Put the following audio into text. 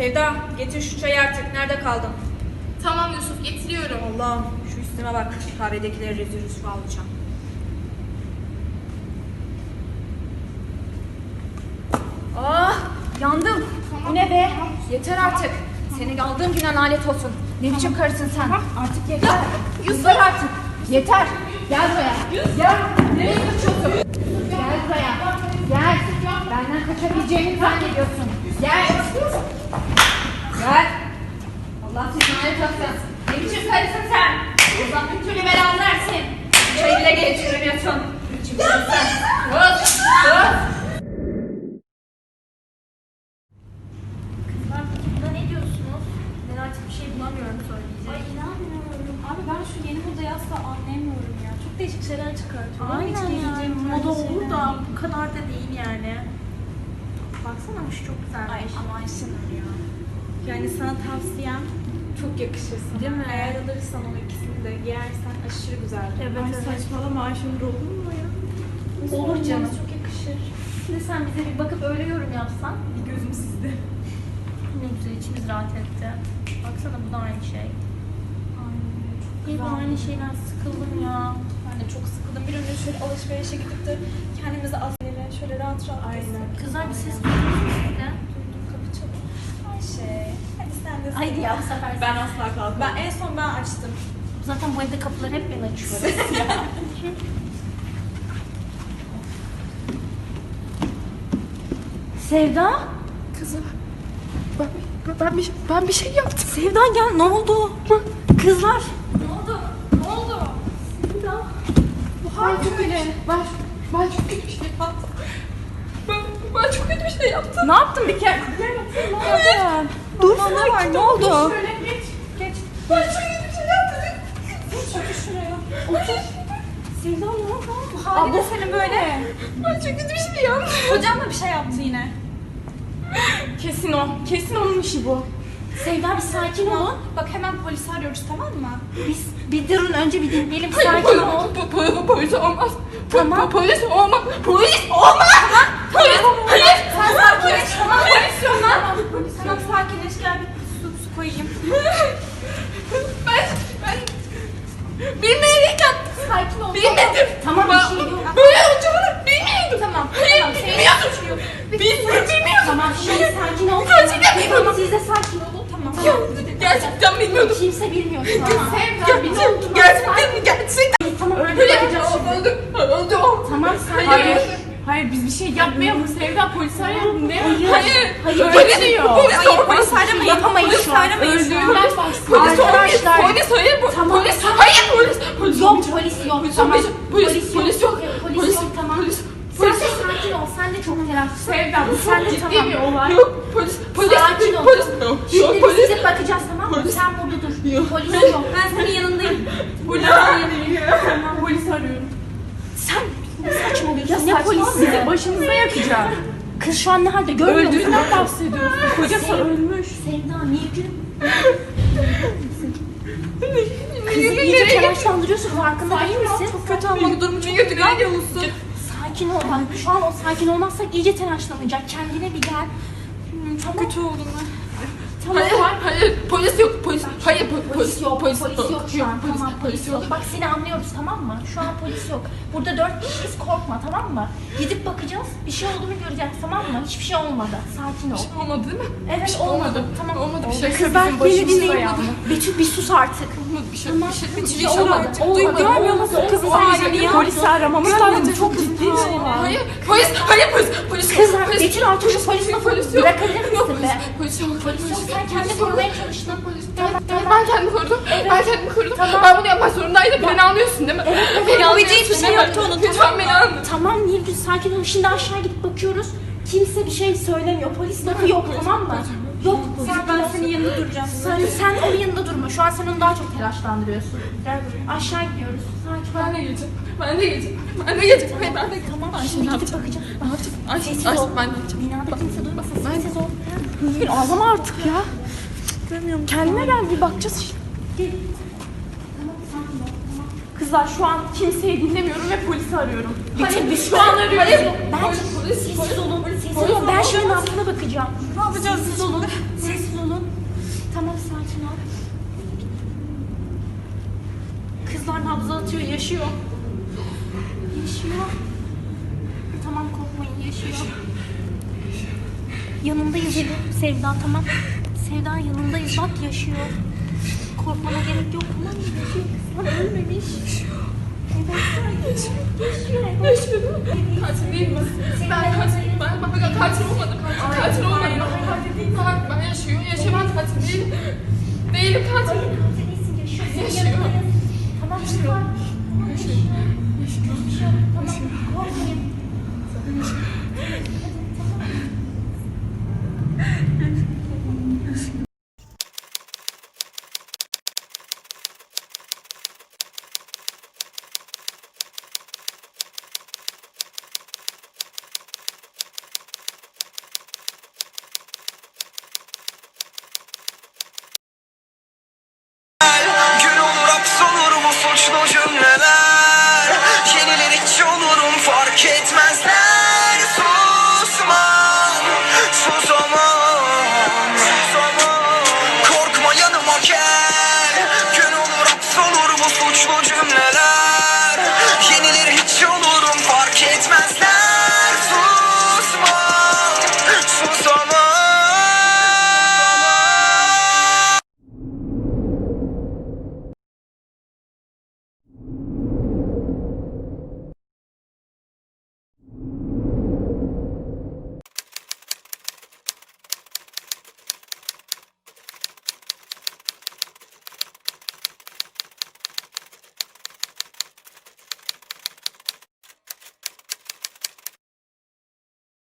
Sevda getir şu çayı artık. Nerede kaldın? Tamam Yusuf getiriyorum. Allah'ım şu üstüme bak. Kahvedekileri rezil rüsva alacağım. Ah yandım. Bu ne be? Yeter artık. Seni aldığım güne lanet olsun. Ne biçim karısın sen? Artık yeter. Yeter artık. Yeter. Gel buraya. Gel. Nereye kaçıyorsun? Gel buraya. Gel. Benden kaçabileceğini zannediyorsun. Gel. Gel. Allah seni lanet olsun. Ne biçim karısın sen? Allah bir türlü belanı versin. Çayı bile anlayamıyorum ya. Çok değişik şeyler çıkartıyor. Aynen Hiç ya. geleceğim Moda olur da bu kadar da değil yani. Baksana bu şu çok Ay güzelmiş. ama Ayşenur ya. Yani sana tavsiyem çok yakışır sana. Değil mi? Eğer alırsan o ikisini de giyersen aşırı güzel. Evet, Ay evet. saçmalama Ayşenur olur mu ya? Olur canım. Çok yakışır. Şimdi sen bize bir bakıp öyle yorum yapsan. Bir gözüm sizde. Ne güzel içimiz rahat etti. Baksana bu da aynı şey. Aynen çok aynı şeyden sıkıldım ya. Ben de çok sıkıldım. Bir an önce şöyle alışverişe gidip de kendimizi aslında şöyle rahat rahat Aynen. Kızlar bir ses duyuyor musunuz bir de? Duydum kapı çalıyor. Ayşe. Hadi sen de Haydi ya bu sefer. Ben asla kalkmam. Ben en son ben açtım. Zaten bu evde kapıları hep ben açıyorum. Sevda? Kızım. Ben, ben, bir, ben bir şey yaptım. Sevda gel ne oldu? Kızlar. Ne oldu? Ne oldu? Sevda. Bu harbi öyle. Ben, ben Ben, ben çok kötü bir şey yaptım. Ne yaptın bir kere? Oldu? Dur, ne var ne oldu? Şöyle geç, geç. Ben çok kötü bir şey yaptım. Otur şuraya. Otur. Sevda ne oldu? Bu hali de senin böyle. Ben çok kötü bir şey yaptım. Hocam da bir şey yaptı yine. Kesin o. Kesin onun işi bu. Sevda bir sakin olun. Bak hemen polisi arıyoruz tamam mı? Biz bir durun önce bir dinleyelim sakin ol. Polis olmaz. Tamam. Polis olmaz. Polis olmaz. Polis. Hayır. Sen sakinleş. Tamam polis yok lan. Tamam sakinleş gel bir su, su koyayım. Ben, ben bilmeyerek yaptım. Sakin ol. Bilmedim. Tamam bir şey yok. Böyle olacağını bilmiyordum. Tamam. Hayır, tamam, bilmiyordum. yok. Bilmiyordum. Tamam şimdi sakin ol. Gerçekten bilmiyordum. Siz de sakin olun. Tamam. Ya, gerçekten bilmiyordum. Kimse bilmiyor şu an. Gerçekten, gerçekten, gerçekten. Tamam öyle Öyle yapacağız şimdi. oldu. Oldu. Hayır. ol. Hayır biz bir şey yapmayalım. Sevda polisi arayalım mi? Hayır. Hayır, Öyle diyor. Polis Hayır polis aramayın. Yapamayız polis şu an. an. Öldürürler Polis Arkadaşlar. olmaz. Polis hayır. po- Tamam. Polis hayır. Polis. Polis Yok polis yok. Polis tamam. olmayacak. Polis, polis yok. Polis, Polis, yok tamam. polis, Sen polis. de sakin ol. Sen de çok telaşlısın. Sevda bu Sen de ciddi tamam. bir olay. Yok polis. Polis. Sakin ol. Polis. Yok. Şimdi biz polis. gidip bakacağız tamam mı? Polis. Sen burada dur. Polis yok. Ben senin yanındayım. Polis. Tamam polis arıyorum. Sen ne saçmalıyorsun? Ya ne saçma polisi? size başınıza yakacağım. Kız şu an ne halde görmüyor musun? Öldüğünden bahsediyorsun. Kocası ölmüş. Sevda Nilgün. Kızı iyice telaşlandırıyorsun farkında değil misin? Çok kötü ama durumu çok kötü. Ne diyorsun? Sakin ol bak. Şu an o sakin olmazsak iyice telaşlanacak. Kendine bir gel. Çok kötü oldum ben. Tamam. Hayır. Hayır. Polis yok. Polis. Hayır. po- Polis yok, polis, yok şu an. Polis, tamam, polis yok. Bak seni anlıyoruz tamam mı? Şu an polis yok. Burada dört kişiyiz korkma tamam mı? Gidip bakacağız. Bir şey olduğunu göreceğiz tamam mı? Hiçbir şey olmadı. Sakin ol. Olmadı değil mi? Evet Bir şey olmadı. olmadı. Tamam. Olmadı bir şey. Kız ben beni dinleyin. Betül bir sus artık. Olmadı bir şey. Tamam. Bir şey. Bir Bir şey şey olmadı. olmadı. Görmüyor musun kızın halini ya? Polisi aramamız lazım. Çok ciddi bir şey. Hayır. Polis. Hayır polis. Polis yok. Betül Altuğ'u polis mi? Polis yok. Bırakabilir misin be? Polis yok. Polis yok. Sen kendini korumaya çalıştın. Polis. Ben, tamam. ben kendimi korudum. Ben kendimi korudum. Tamam. Ben bunu yapmak zorundaydım. Beni anlıyorsun değil mi? Evet, evet. Beni anlıyorsun hiçbir şey yoktu onun, Lütfen tamam beni anla. Tamam Nilgün sakin ol. Şimdi aşağı gidip bakıyoruz. Kimse bir şey söylemiyor. Polis lafı yok tamam mı? Yok. Sen ben senin yanında duracağım. Sen, sen onun yanında durma. Şu an sen onu daha çok telaşlandırıyorsun. Gel buraya. Aşağı gidiyoruz. Sakin. Ben de geleceğim. Ben de geleceğim. Ben de geleceğim. Hayır ben de Tamam Ayşe, şimdi ne gidip yapacağım? bakacağız. Ne yapacağım? Ayşe, Sessiz ol. ben de geleceğim. Binada kimse duymasın. Sessiz ol. Nilgün ağlama artık ya. Görmüyorum. Kendine gel bir bakacağız. Gel. Tamam sakin ol. Tamam. Kızlar şu an kimseyi dinlemiyorum ve polisi arıyorum. Hayır biz şu an arıyoruz. Ben Polis, polis, sessiz olun. Sessiz olun. Ben şöyle altına bakacağım. Ne yapacağız? Sessiz olun. Sessiz Sakin ol. Kızlar nabzı atıyor, yaşıyor. Yaşıyor. Tamam korkmayın, yaşıyor. Yanındayız Sevda tamam. Sevda yanındayız, bak yaşıyor. Korkmana gerek yok mı? Yaşıyor, kızlar ölmemiş. Evet, yaşıyor. Yaşıyor. Yaşıyor değil mi? Katil değil mi? Ben katil, ben, ben katil olmadım. Katil, olmadım. Ben, ben yaşıyor, yaşıyor. Ben katil değilim. Değilim katil. Katil değilsin, yaşıyor. Senin Yaşıyor. Tamam, yaşıyor. Yaşıyor. Yaşıyor. Tamam, korkmayın. Hadi 수소